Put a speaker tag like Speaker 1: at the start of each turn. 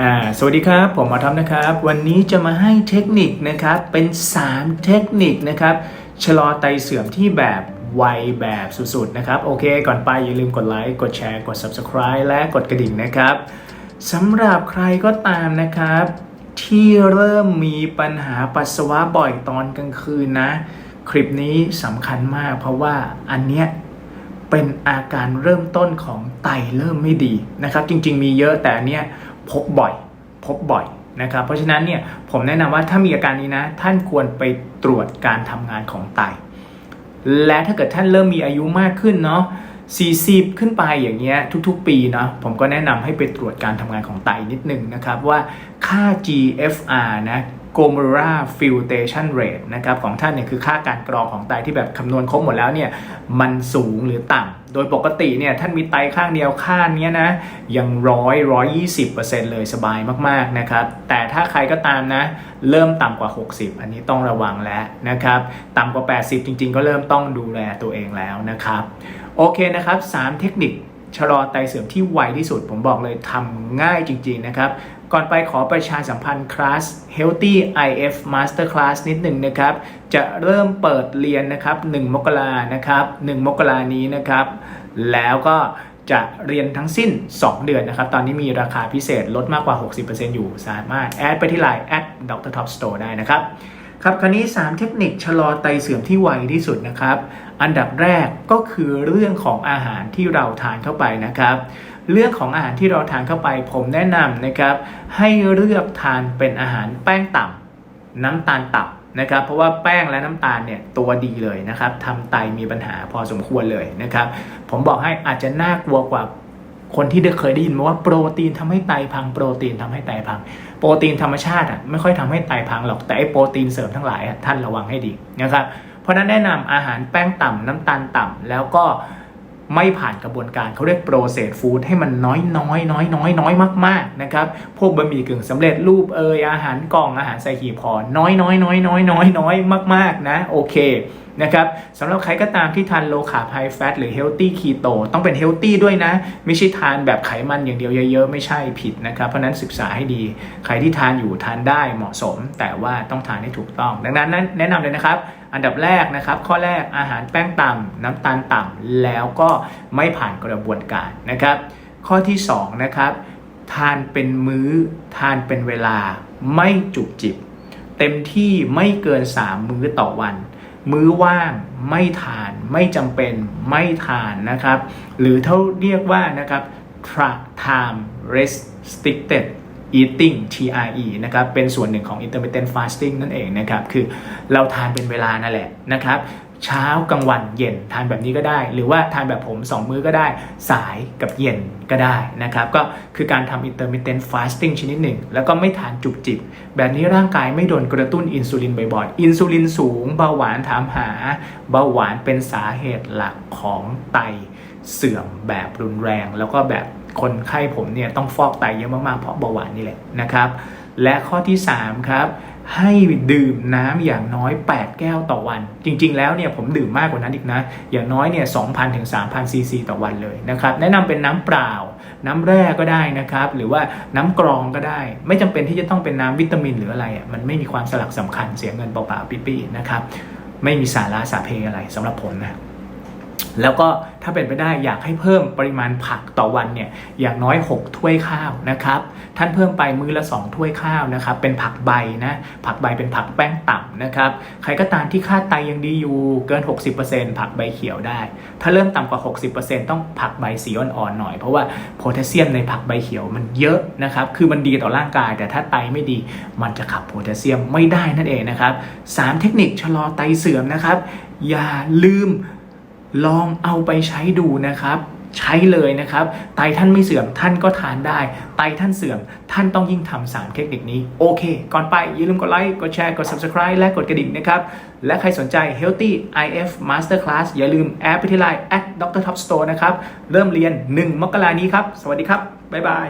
Speaker 1: อ่าสวัสดีครับ ผมมอทอมนะครับ วันนี้จะมาให้เทคนิคนะครับ เป็น 3 เทคนิคนะครับ ชะลอไตเสื่อมที่แบบไวแบบสุดๆนะครับ โอเค ก่อนไปอย่าลืมกดไลค์ กดแชร์ กด Subscribe และกดกระดิ่งนะครับสำหรับใครก็ตามนะครับ ที่เริ่มมีปัญหาปัสสาวะบ่อยตอนกลางคืนนะ คลิปนี้สำคัญมาก เพราะว่าอันเนี้ยเป็นอาการเริ่มต้นของไตเริ่มไม่ดีนะครับ จริง ๆ มีเยอะแต่อันเนี้ย พบบ่อย พบบ่อยนะครับ เพราะฉะนั้นเนี่ยผมแนะนำว่าถ้ามีอาการนี้นะ ท่านควรไปตรวจการทำงานของไต และถ้าเกิดท่านเริ่มมีอายุมากขึ้นเนาะ 40 ขึ้นไปอย่างเงี้ยทุกๆ ปีเนาะผมก็แนะนำให้ไปตรวจการทำงานของไตนิดนึงนะครับว่าค่า GFR นะ glomerular filtration rate นะครับของท่านเนี่ยคือค่าการกรองของไตที่แบบคำนวณครบหมดแล้วเนี่ยมันสูงหรือต่ำโดยปกติเนี่ยท่านมีไตข้างเดียวค่าเนี้นะยังร้อยร้อยยี่สิบเปอร์เซ็นต์เลยสบายมากๆนะครับแต่ถ้าใครก็ตามนะ เริ่มต่ำกว่า 60 อันนี้ต้องระวังแล้วนะครับต่ำกว่า 80 จริง ๆ ก็เริ่มต้องดูแลตัวเองแล้วนะครับ โอเคนะครับ 3 เทคนิคชะลอไตเสื่อมที่ไวที่สุด ผมบอกเลยทำง่ายจริง ๆ นะครับ ก่อนไปขอประชาสัมพันธ์คลาส Healthy IF Master Class นิดหนึ่งนะครับ จะเริ่มเปิดเรียนนะครับ 1 มกรานะครับ 1 มกรานี้นะครับ แล้วก็จะเรียนทั้งสิ้น 2 เดือนนะครับ ตอนนี้มีราคาพิเศษลดมากกว่า 60%อยู่ สามารถแอดไปที่ไลน์แอดดรท็อปสโตร์ได้นะครับ ครับคราวนี้ 3 เทคนิคชะลอไตเสื่อมที่ไวที่สุดนะครับ อันดับแรกก็คือเรื่องของอาหารที่เราทานเข้าไปนะครับ เรื่องของอาหารที่เราทานเข้าไป ผมแนะนำนะครับ ให้เลือกทานเป็นอาหารแป้งต่ำน้ำตาลต่ำนะครับเพราะว่าแป้งและน้ำตาลเนี่ยตัวดีเลยนะครับทำไตมีปัญหาพอสมควรเลยนะครับ ผมบอกให้อาจจะน่ากลัวกว่า คนที่ได้เคยได้ยินมาว่าโปรตีนทำให้ไตพังโปรตีนทำให้ไตพัง โปรตีนธรรมชาติอะไม่ค่อยทำให้ไตพังหรอกแต่ไอ้โปรตีนเสริมทั้งหลายอะท่านระวังให้ดีนะครับเพราะนั้นแนะนำอาหารแป้งต่ำน้ำตาลต่ำแล้วก็ไม่ผ่านกระบวนการเขาเรียกโปรเซสฟู้ดให้มันน้อยน้อยน้อยน้อยน้อยมากๆนะครับพวกบะหมี่กึ่งสำเร็จรูปเอยอาหารกล่องอาหารใส่หีบห่อน้อยน้อยน้อยน้อยน้อยน้อยมากๆนะโอเค นะครับสำหรับใครก็ตามที่ทานโลคาร์บไฮแฟตหรือเฮลตี้คีโตต้องเป็นเฮลตี้ด้วยนะ ไม่ใช่ทานแบบไขมันอย่างเดียวเยอะๆ ไม่ใช่ผิดนะครับ เพราะนั้นศึกษาให้ดี ใครที่ทานอยู่ทานได้เหมาะสม แต่ว่าต้องทานให้ถูกต้อง ดังนั้นแนะนำเลยนะครับ อันดับแรกนะครับ ข้อแรกอาหารแป้งต่ำน้ำตาลต่ำแล้วก็ไม่ผ่านกระบวนการนะครับ ข้อที่2นะครับทานเป็นมื้อ ทานเป็นเวลาไม่จุกจิบ เต็มที่ไม่เกิน 3 มื้อต่อวัน มื้อว่างไม่ทานไม่จำเป็นไม่ทานนะครับ หรือเท่าเรียกว่านะครับ tra- time restricted eating TRE นะครับ เป็นส่วนหนึ่งของ intermittent fasting นั่นเองนะครับ คือเราทานเป็นเวลานั่นแหละนะครับ เช้ากลางวันเย็นทานแบบนี้ก็ได้ หรือว่าทานแบบผม 2 มื้อก็ได้ สายกับเย็นก็ได้นะครับ ก็คือการทำ intermittent fasting ชนิดหนึ่ง แล้วก็ไม่ทานจุกจิบ แบบนี้ร่างกายไม่โดนกระตุ้นอินซูลินบ่อยๆ อินซูลินสูง เบาหวานถามหา เบาหวานเป็นสาเหตุหลักของไตเสื่อมแบบรุนแรง แล้วก็แบบ คนไข้ผมเนี่ยต้องฟอกไตเยอะมากๆเพราะเบาหวานนี่แหละนะครับ และข้อที่3ครับให้ดื่มน้ำอย่างน้อย 8 แก้วต่อวัน จริง ๆ แล้วเนี่ยผมดื่มมากกว่านั้นอีกนะ อย่างน้อยเนี่ย2,000ถึง3,000ซีซีต่อวันเลยนะครับ แนะนำเป็นน้ำเปล่า น้ำแร่ก็ได้นะครับ หรือว่าน้ำกรองก็ได้ ไม่จำเป็นที่จะต้องเป็นน้ำวิตามินหรืออะไรอะมันไม่มีความสลักสำคัญเสียเงินเปล่าๆปี้ๆนะครับไม่มีสาระสาเพอะไรสำหรับผมนะ แล้วก็ถ้าเป็นไปได้อยากให้เพิ่มปริมาณผักต่อวันเนี่ยอย่างน้อย 6 ถ้วยข้าวนะครับ ท่านเพิ่มไปมื้อละ 2 ถ้วยข้าวนะครับ เป็นผักใบนะ ผักใบเป็นผักแป้งต่ำนะครับ ใครก็ตามที่ค่าไตยังดีอยู่เกิน 60%ผักใบเขียวได้ ถ้าเริ่มต่ำกว่า 60%ต้องผักใบสีอ่อนๆหน่อย เพราะว่าโพแทสเซียมในผักใบเขียวมันเยอะนะครับ คือมันดีต่อร่างกาย แต่ถ้าไตไม่ดีมันจะขับโพแทสเซียมไม่ได้นั่นเองนะครับสามเทคนิคชะลอไตเสื่อมนะครับ อย่าลืม ลองเอาไปใช้ดูนะครับ ใช้เลยนะครับ ไตท่านไม่เสื่อมท่านก็ทานได้ ไตท่านเสื่อมท่านต้องยิ่งทำสามเทคนิคนี้ โอเค ก่อนไปอย่าลืมกดไลค์ กดแชร์ กด subscribe และกดกระดิ่งนะครับ และใครสนใจ Healthy IF Master Class อย่าลืมแอดไปที่ไลน์ at Dr. Top Store นะครับ เริ่มเรียน 1 มกรานี้ครับ สวัสดีครับ บ๊ายบาย